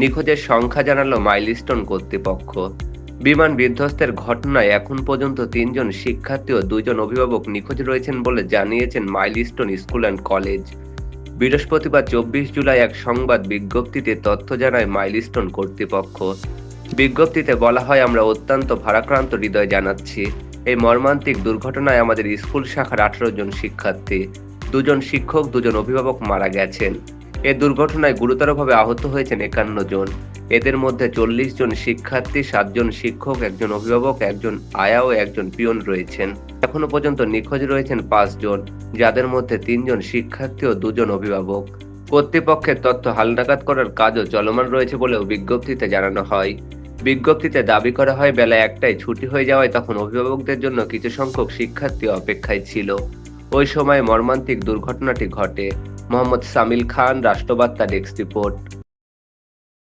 নিখোঁজের সংখ্যা জানালো মাইলস্টোন কর্তৃপক্ষ। বিমান বিধ্বস্তের ঘটনায় এখন পর্যন্ত তিনজন শিক্ষার্থী ও দুজন অভিভাবক নিখোঁজ রয়েছেন বলে জানিয়েছেন মাইলস্টোন স্কুল অ্যান্ড কলেজ। বৃহস্পতিবার চব্বিশ জুলাই এক সংবাদ বিজ্ঞপ্তিতে তথ্য জানায় মাইলস্টোন কর্তৃপক্ষ। বিজ্ঞপ্তিতে বলা হয়, আমরা অত্যন্ত ভারাক্রান্ত হৃদয় জানাচ্ছি। এই মর্মান্তিক দুর্ঘটনায় আমাদের স্কুল শাখার আঠারো জন শিক্ষার্থী, দুজন শিক্ষক, দুজন অভিভাবক মারা গেছেন। এ দুর্ঘটনায় গুরুতরভাবে আহত হয়েছেন একান্ন জন। এদের মধ্যে চল্লিশ জন শিক্ষার্থী, সাতজন শিক্ষক, একজন অভিভাবক, একজন আয়া ও একজন পিয়ন রয়েছেন। এখনও পর্যন্ত নিখোঁজ রয়েছেন পাঁচজন যাদের মধ্যে তিনজন শিক্ষার্থী ও দুজন অভিভাবক। কর্তৃপক্ষের তথ্য হালনাগাদ করার কাজও চলমান রয়েছে বলেও বিজ্ঞপ্তিতে জানানো হয়। বিজ্ঞপ্তিতে দাবি করা হয়, বেলা একটায় ছুটি হয়ে যাওয়ায় তখন অভিভাবকদের জন্য কিছু সংখ্যক শিক্ষার্থী অপেক্ষায় ছিল। ওই সময় মর্মান্তিক দুর্ঘটনাটি ঘটে। মোহাম্মদ সামিল খান রাষ্ট্রবার্তা ডেস্ক রিপোর্ট।